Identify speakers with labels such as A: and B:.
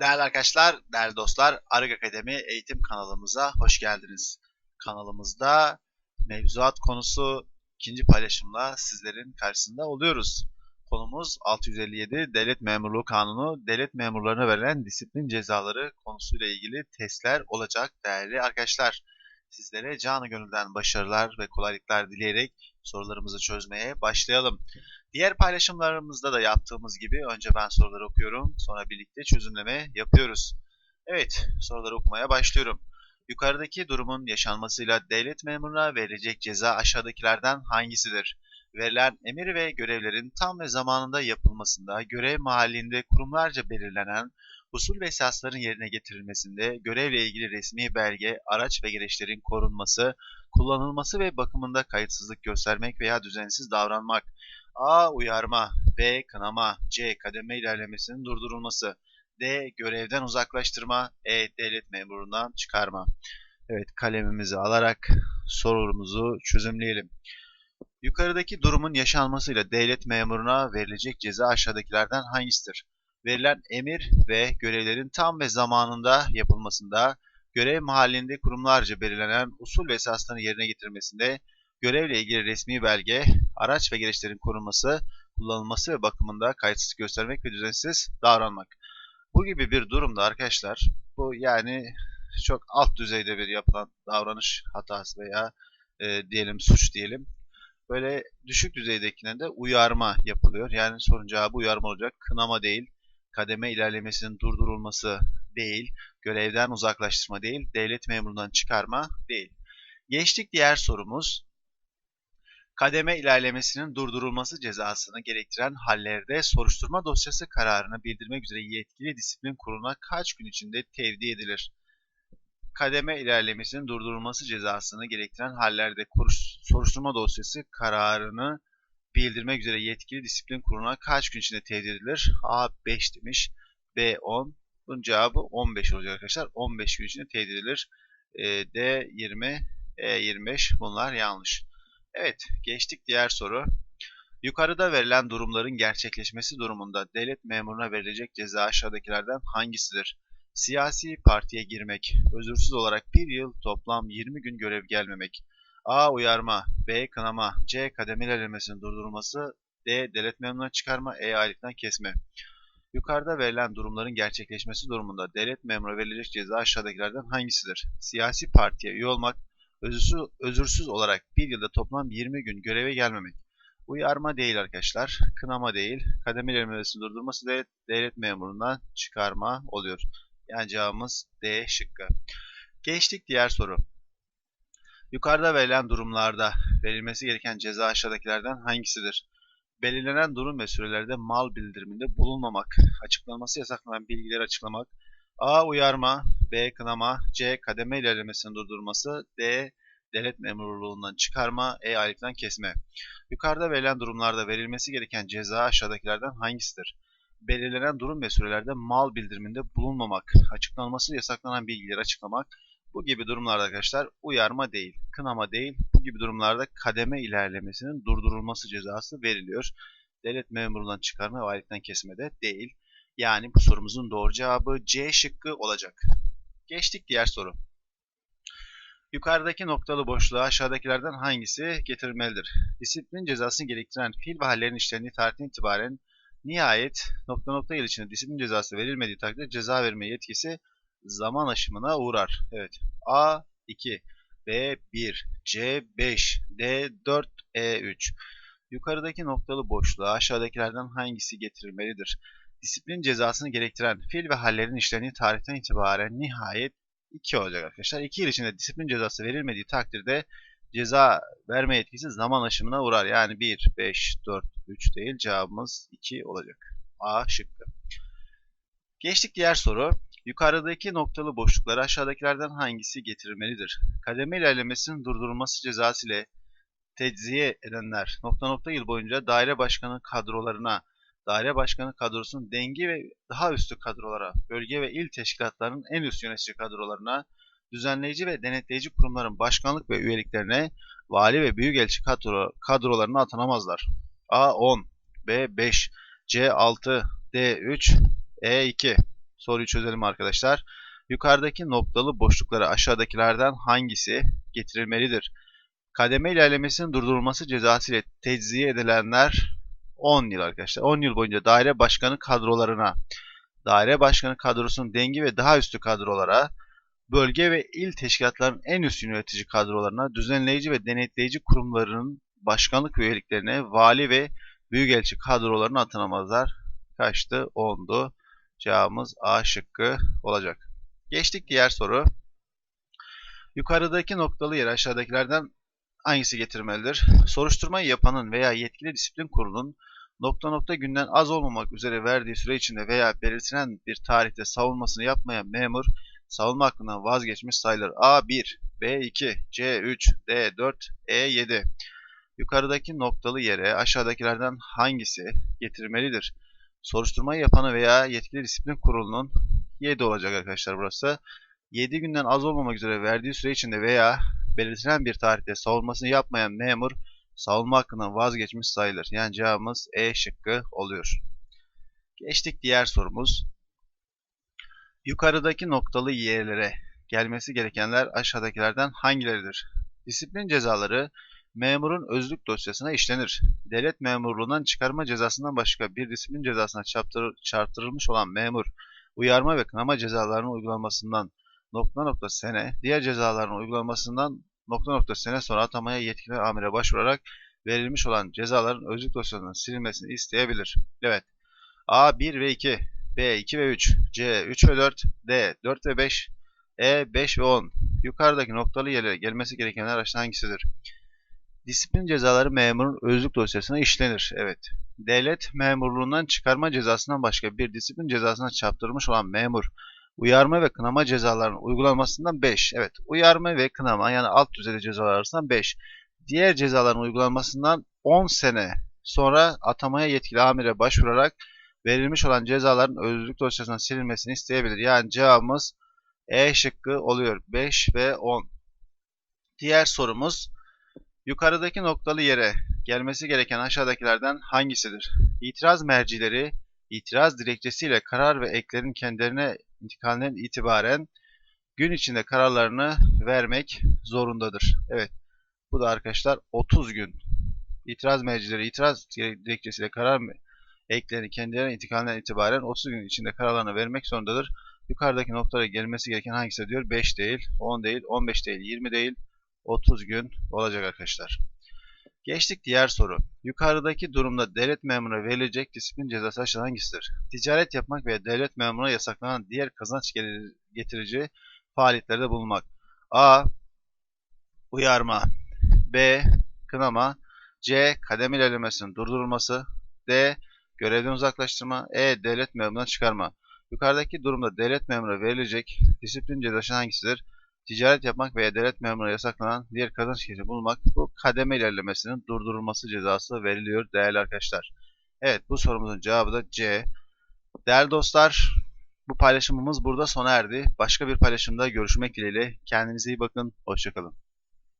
A: Değerli arkadaşlar, değerli dostlar, Arık Akademi eğitim kanalımıza hoş geldiniz. Kanalımızda mevzuat konusu ikinci paylaşımla sizlerin karşısında oluyoruz. Konumuz 657 Devlet Memurluğu Kanunu, devlet memurlarına verilen disiplin cezaları konusuyla ilgili testler olacak değerli arkadaşlar. Sizlere canı gönülden başarılar ve kolaylıklar dileyerek sorularımızı çözmeye başlayalım. Diğer paylaşımlarımızda da yaptığımız gibi önce ben soruları okuyorum, sonra birlikte çözümleme yapıyoruz. Evet, soruları okumaya başlıyorum. Yukarıdaki durumun yaşanmasıyla devlet memuruna verilecek ceza aşağıdakilerden hangisidir? Verilen emir ve görevlerin tam ve zamanında yapılmasında, görev mahallinde kurumlarca belirlenen usul ve esasların yerine getirilmesinde, görevle ilgili resmi belge, araç ve gereçlerin korunması, kullanılması ve bakımında kayıtsızlık göstermek veya düzensiz davranmak, A. Uyarma B. Kınama C. Kademe ilerlemesinin durdurulması D. Görevden uzaklaştırma E. Devlet memurundan çıkarma Evet kalemimizi alarak sorumuzu çözümleyelim. Yukarıdaki durumun yaşanmasıyla devlet memuruna verilecek ceza aşağıdakilerden hangisidir? Verilen emir ve görevlerin tam ve zamanında yapılmasında, görev mahallinde kurumlarca belirlenen usul ve esaslarını yerine getirmesinde, görevle ilgili resmi belge, araç ve gereçlerin korunması, kullanılması ve bakımında kayıtsız göstermek ve düzensiz davranmak. Bu gibi bir durumda arkadaşlar, bu yani çok alt düzeyde bir yapılan davranış hatası veya e, diyelim suç diyelim. Böyle düşük düzeydekine de uyarma yapılıyor. Yani sorun cevabı uyarma olacak. Kınama değil, kademe ilerlemesinin durdurulması değil, görevden uzaklaştırma değil, devlet memurundan çıkarma değil. Geçtik diğer sorumuz kademe ilerlemesinin durdurulması cezasını gerektiren hallerde soruşturma dosyası kararını bildirmek üzere yetkili disiplin kuruluna kaç gün içinde tevdi edilir? Kademe ilerlemesinin durdurulması cezasını gerektiren hallerde soruşturma dosyası kararını bildirmek üzere yetkili disiplin kuruluna kaç gün içinde tevdi edilir? A 5 demiş. B 10. Bunun cevabı 15 olacak arkadaşlar. 15 gün içinde tevdi edilir. E, D 20, E 25 bunlar yanlış. Evet, geçtik diğer soru. Yukarıda verilen durumların gerçekleşmesi durumunda devlet memuruna verilecek ceza aşağıdakilerden hangisidir? Siyasi partiye girmek, özürsüz olarak bir yıl toplam 20 gün görev gelmemek. A. Uyarma, B. Kınama, C. Kademe ilerlemesinin durdurulması, D. Devlet memuruna çıkarma, E. Aylıktan kesme. Yukarıda verilen durumların gerçekleşmesi durumunda devlet memuruna verilecek ceza aşağıdakilerden hangisidir? Siyasi partiye üye olmak, özürsüz, özürsüz olarak bir yılda toplam 20 gün göreve gelmemek. Uyarma değil arkadaşlar, kınama değil, kademe ilerlemesini durdurması da devlet memurundan çıkarma oluyor. Yani cevabımız D şıkkı. Geçtik diğer soru. Yukarıda verilen durumlarda verilmesi gereken ceza aşağıdakilerden hangisidir? Belirlenen durum ve sürelerde mal bildiriminde bulunmamak, açıklanması yasaklanan bilgileri açıklamak, A. Uyarma, B. Kınama, C. Kademe ilerlemesini durdurması, D. Devlet memurluğundan çıkarma, E. Aylıktan kesme. Yukarıda verilen durumlarda verilmesi gereken ceza aşağıdakilerden hangisidir? Belirlenen durum ve sürelerde mal bildiriminde bulunmamak, açıklanması yasaklanan bilgileri açıklamak, bu gibi durumlarda arkadaşlar uyarma değil, kınama değil, bu gibi durumlarda kademe ilerlemesinin durdurulması cezası veriliyor. Devlet memurundan çıkarma ve aylıktan kesme de değil. Yani bu sorumuzun doğru cevabı C şıkkı olacak. Geçtik diğer soru. Yukarıdaki noktalı boşluğa aşağıdakilerden hangisi getirilmelidir? Disiplin cezasını gerektiren fiil ve hallerin işlendiği tarihten itibaren nihayet nokta nokta yıl içinde disiplin cezası verilmediği takdirde ceza verme yetkisi zaman aşımına uğrar. Evet. A 2, B 1, C 5, D 4, E 3. Yukarıdaki noktalı boşluğa aşağıdakilerden hangisi getirilmelidir? Disiplin cezasını gerektiren fiil ve hallerin işlendiği tarihten itibaren nihayet 2 olacak arkadaşlar. 2 yıl içinde disiplin cezası verilmediği takdirde ceza verme yetkisi zaman aşımına uğrar. Yani 1, 5, 4, 3 değil cevabımız 2 olacak. A şıkkı. Geçtik diğer soru. Yukarıdaki noktalı boşlukları aşağıdakilerden hangisi getirilmelidir? Kademe ilerlemesinin durdurulması cezası ile tecziye edenler nokta nokta yıl boyunca daire başkanı kadrolarına, daire başkanı kadrosunun dengi ve daha üstü kadrolara, bölge ve il teşkilatlarının en üst yönetici kadrolarına, düzenleyici ve denetleyici kurumların başkanlık ve üyeliklerine, vali ve büyükelçi kadro, kadrolarına atanamazlar. A 10, B 5, C 6, D 3, E 2. Soruyu çözelim arkadaşlar. Yukarıdaki noktalı boşluklara aşağıdakilerden hangisi getirilmelidir? Kademe ilerlemesinin durdurulması cezası ile tecziye edilenler 10 yıl arkadaşlar. 10 yıl boyunca daire başkanı kadrolarına, daire başkanı kadrosunun dengi ve daha üstü kadrolara, bölge ve il teşkilatlarının en üst yönetici kadrolarına, düzenleyici ve denetleyici kurumlarının başkanlık üyeliklerine, vali ve büyükelçi kadrolarına atanamazlar. Kaçtı? 10'du. Cevabımız A şıkkı olacak. Geçtik diğer soru. Yukarıdaki noktalı yer aşağıdakilerden hangisi getirmelidir? Soruşturmayı yapanın veya yetkili disiplin kurulunun nokta nokta günden az olmamak üzere verdiği süre içinde veya belirtilen bir tarihte savunmasını yapmayan memur savunma hakkından vazgeçmiş sayılır. A1, B2, C3, D4, E7. Yukarıdaki noktalı yere aşağıdakilerden hangisi getirilmelidir? Soruşturmayı yapanı veya yetkili disiplin kurulunun 7 olacak arkadaşlar burası. 7 günden az olmamak üzere verdiği süre içinde veya belirtilen bir tarihte savunmasını yapmayan memur savunma hakkından vazgeçmiş sayılır. Yani cevabımız E şıkkı oluyor. Geçtik diğer sorumuz. Yukarıdaki noktalı yerlere gelmesi gerekenler aşağıdakilerden hangileridir? Disiplin cezaları memurun özlük dosyasına işlenir. Devlet memurluğundan çıkarma cezasından başka bir disiplin cezasına çarptırılmış olan memur, uyarma ve kınama cezalarının uygulanmasından nokta nokta sene, diğer cezaların uygulanmasından nokta nokta sene sonra atamaya yetkili amire başvurarak verilmiş olan cezaların özlük dosyasının silinmesini isteyebilir. Evet. A 1 ve 2, B 2 ve 3, C 3 ve 4, D 4 ve 5, E 5 ve 10. Yukarıdaki noktalı yerlere gelmesi gerekenler araçtan hangisidir? Disiplin cezaları memurun özlük dosyasına işlenir. Evet. Devlet memurluğundan çıkarma cezasından başka bir disiplin cezasına çarptırılmış olan memur, uyarma ve kınama cezalarının uygulanmasından 5. Evet. Uyarma ve kınama yani alt düzeyde cezalar arasından 5. Diğer cezaların uygulanmasından 10 sene sonra atamaya yetkili amire başvurarak verilmiş olan cezaların özlük dosyasından silinmesini isteyebilir. Yani cevabımız E şıkkı oluyor. 5 ve 10. Diğer sorumuz yukarıdaki noktalı yere gelmesi gereken aşağıdakilerden hangisidir? İtiraz mercileri itiraz dilekçesiyle karar ve eklerin kendilerine intikalinden itibaren gün içinde kararlarını vermek zorundadır. Evet. Bu da arkadaşlar 30 gün. İtiraz mercileri itiraz dilekçesiyle karar eklerini kendilerine intikalinden itibaren 30 gün içinde kararlarını vermek zorundadır. Yukarıdaki noktalara gelmesi gereken hangisi diyor? 5 değil, 10 değil, 15 değil, 20 değil, 30 gün olacak arkadaşlar. Geçtik diğer soru. Yukarıdaki durumda devlet memuruna verilecek disiplin cezası aşağıdan hangisidir? Ticaret yapmak veya devlet memuruna yasaklanan diğer kazanç getirici faaliyetlerde bulunmak. A. Uyarma. B. Kınama. C. Kadem ilerlemesinin durdurulması. D. Görevden uzaklaştırma. E. Devlet memurundan çıkarma. Yukarıdaki durumda devlet memuruna verilecek disiplin cezası hangisidir? Ticaret yapmak veya devlet memuruna yasaklanan diğer kazanç geçişi bulmak bu kademe ilerlemesinin durdurulması cezası veriliyor değerli arkadaşlar. Evet bu sorumuzun cevabı da C. Değerli dostlar bu paylaşımımız burada sona erdi. Başka bir paylaşımda görüşmek dileğiyle. Kendinize iyi bakın. Hoşçakalın.